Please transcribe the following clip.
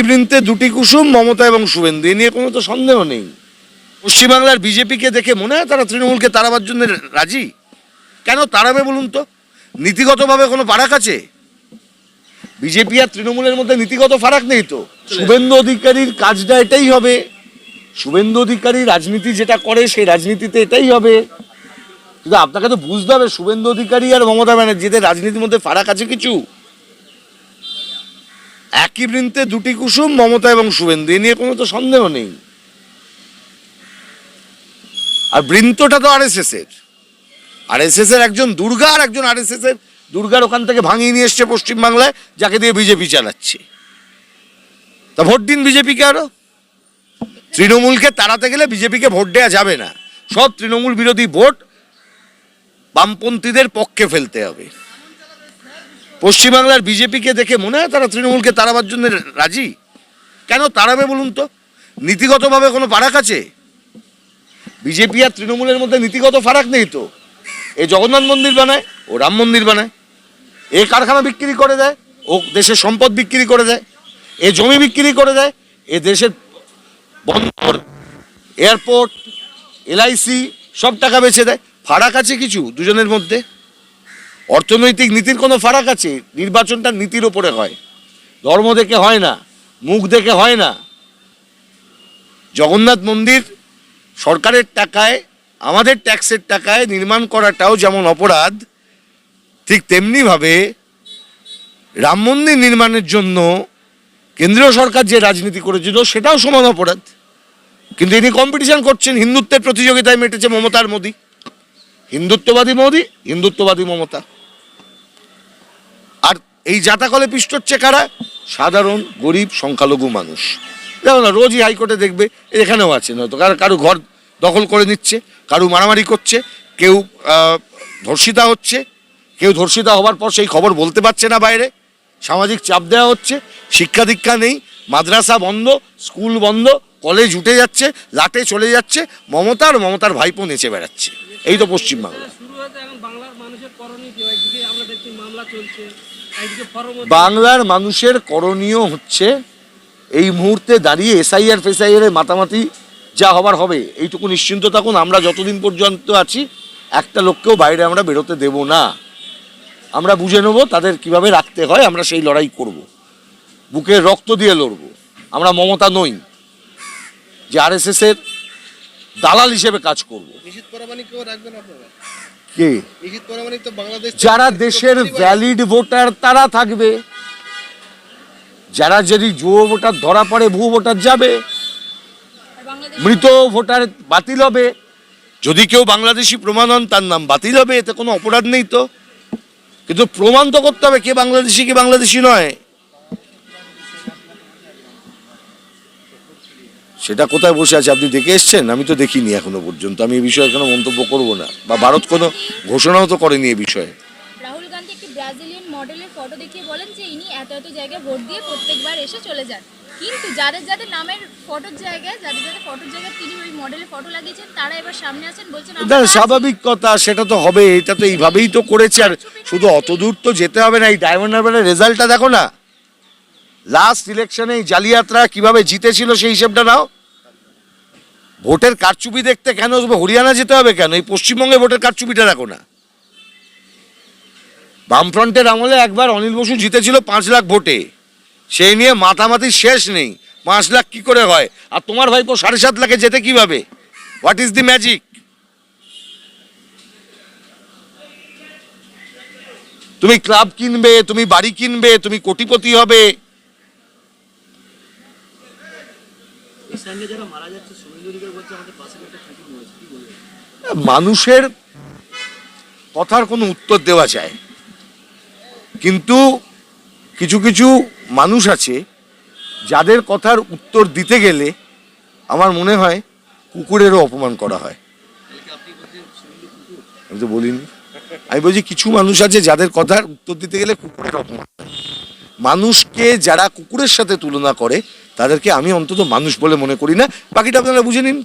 বৃন্তে দুটি কুসুম মমতা এবং শুভেন্দু এ নিয়ে কোনো তো সন্দেহ নেই। পশ্চিমবাংলার বিজেপিকে দেখে মনে হয় তারা তৃণমূলকে তাড়াবার জন্য রাজি? কেন তাড়াবে বলুন তো? নীতিগতভাবে কোনো ফারাক আছে? বিজেপি আর তৃণমূলের মধ্যে নীতিগত ফারাক নেই তো। শুভেন্দু অধিকারীর কাজটা এটাই হবে। শুভেন্দু অধিকারী রাজনীতি যেটা করে সেই রাজনীতিতে এটাই হবে। কিন্তু আপনাকে তো বুঝতে হবে শুভেন্দু অধিকারী আর মমতা ব্যানার্জিদের রাজনীতির মধ্যে ফারাক আছে কিছু? একই বৃন্তে দুটি কুসুম, মমতা এবং শুভেন্দু। এ নিয়ে কোনো তো সন্দেহ নেই। আর বৃন্তটা তো আর এস এর আর এস এর একজন দুর্গা আর একজন আর এস এর দুর্গার ওখান থেকে ভাঙিয়ে নিয়ে এসছে পশ্চিমবাংলায়, যাকে দিয়ে বিজেপি চালাচ্ছে। তা ভোট দিন বিজেপিকে আরও? তৃণমূলকে তাড়াতে গেলে বিজেপিকে ভোট দেওয়া যাবে না। সব তৃণমূল বিরোধী ভোট বামপন্থীদের পক্ষে ফেলতে হবে। পশ্চিমবাংলার বিজেপিকে দেখে মনে হয় তারা তৃণমূলকে তাড়াবার জন্য রাজি? কেন তাড়াবে বলুন তো? নীতিগতভাবে কোনো ফারাক আছে? বিজেপি আর তৃণমূলের মধ্যে নীতিগত ফারাক নেই তো। এ জগন্নাথ মন্দির বানায়, ও রাম মন্দির বানায়। এ কারখানা বিক্রি করে দেয়, ও দেশের সম্পদ বিক্রি করে দেয়। এ জমি বিক্রি করে দেয়, এ দেশের বন্দর, এয়ারপোর্ট, এলআইসি, সব টাকা বেচে দেয়। ফারাক আছে কিছু দুজনের মধ্যে? অর্থনৈতিক নীতির কোনো ফারাক আছে? নির্বাচনটা নীতির ওপরে হয়। ধর্ম দেখে হয় না, মুখ দেখে হয় না। জগন্নাথ মন্দির সরকারের টাকায়, আমাদের ট্যাক্সের টাকায় নির্মাণ করাটাও যেমন অপরাধ, ঠিক তেমনিভাবে রাম মন্দির নির্মাণের জন্য কেন্দ্রীয় সরকার যে রাজনীতি করেছিল সেটাও সমান অপরাধ। কিন্তু ইনি কম্পিটিশন করছেন, হিন্দুত্বের প্রতিযোগিতায় মেটেছে মমতার মোদী। হিন্দুত্ববাদী মোদি, হিন্দুত্ববাদী মমতা। আর এই জাতাকলে পিষ্ট হচ্ছে কারা? সাধারণ, গরিব, সংখ্যালঘু মানুষ। দেখো না, রোজই হাইকোর্টে দেখবে এখানেও আছে, নয়তো কারও কারও ঘর দখল করে নিচ্ছে, কারও মারামারি করছে, কেউ ধর্ষিতা হচ্ছে, কেউ ধর্ষিতা হওয়ার পর সেই খবর বলতে পারছে না বাইরে। সামাজিক চাপ দেওয়া হচ্ছে, শিক্ষা দীক্ষা নেই, মাদ্রাসা বন্ধ, স্কুল বন্ধ কলেজ উঠে যাচ্ছে লাটে চলে যাচ্ছে মমতা আর মমতার ভাইপো নেচে বেড়াচ্ছে। এই তো পশ্চিমবাংলা। বাংলার মানুষের করণীয় হচ্ছে এই মুহূর্তে দাঁড়িয়ে এসআইআর ফেসআইআর এর মাতামাতি যা হবার হবে। এইটুকু নিশ্চিন্ত থাকুন আমরা যতদিন পর্যন্ত আছি একটা লোককেও বাইরে আমরা বেরোতে দেব না। আমরা বুঝে নেব তাদের কীভাবে রাখতে হয় আমরা সেই লড়াই করব। বুকের রক্ত দিয়ে লড়ব। আমরা মমতা নই। যে আর এস এর দালাল হিসেবে কাজ করব। কে? যারা দেশের ভ্যালিড ভোটার তারা থাকবে। যারা যদি জুয়ো ভোটার ধরা পড়ে ভুয়ো ভোটার যাবে মৃত ভোটার বাতিল হবে। যদি কেউ বাংলাদেশি প্রমাণ হন তার নাম বাতিল হবে এতে কোনো অপরাধ নেই তো। কিন্তু প্রমাণ তো করতে হবে কে বাংলাদেশি কে বাংলাদেশি নয়। সেটা কোথায় বসে আছে? আপনি দেখে এসছেন? আমি তো দেখিনি এখনও পর্যন্ত। আমি এই বিষয়ে কোনো মন্তব্য করব না। বা ভারত কোনো ঘোষণাও তো করেনি এ বিষয়ে। রাহুল গান্ধী একটি ব্রাজিলিয়ান মডেলের ফটো দেখিয়ে বলেন যে ইনি এত এত জায়গায় ভোট দিয়ে প্রত্যেকবার এসে চলে যান। কিন্তু যাদের যাদের নামের ফটোর জায়গায় যাদের যাদের ফটোর জায়গায় তিনি ওই মডেলের ফটো লাগিয়েছেন তারা এবার সামনে আছেন বলছেন না স্বাভাবিক কথা সেটা তো হবে এটা তো এইভাবেই তো করেছে। আর শুধু অত দূর তো যেতে হবে না এই ডায়মন্ড হারবারের রেজাল্টটা দেখো না। লাস্ট ইলেকশনে এই জালিয়াতরা কীভাবে জিতেছিল সেই হিসেবটা নাও। ভোটের কারচুপি দেখতে কেন হরিয়ানা যেতে হবে কেন? এই পশ্চিমবঙ্গে ভোটের কারচুপিটা দেখো না। বামফ্রন্টের আমলে একবার অনিল বসু জিতেছিল পাঁচ লাখ ভোটে। সেই নিয়ে মাতামাতি শেষ নেই। পাঁচ লাখ কি করে হয়? আর তোমার ভাইপো সাড়ে সাত লাখে যেতে কীভাবে? হোয়াট ইজ দি ম্যাজিক তুমি ক্লাব কিনবে, তুমি বাড়ি কিনবে, তুমি কোটিপতি হবে এই সঙ্গে যারা মারা যাচ্ছে সুনীল অধিকার বলছে আমাদের পাশে একটা ঠাকুর রয়েছে কি বলবেন মানুষের কথার কোনো উত্তর দেওয়া যায়। কিন্তু কিছু কিছু মানুষ আছে যাদের কথার উত্তর দিতে গেলে আমার মনে হয় কুকুরেরও অপমান করা হয়। আমি তো বলিনি। আমি বলছি কিছু মানুষ আছে যাদের কথার উত্তর দিতে গেলে কুকুরের অপমান হয়। মানুষকে যারা কুকুরের সাথে তুলনা করে, তাদেরকে আমি অন্তত মানুষ বলে মনে করি না। বাকিটা আপনারা বুঝে নিন।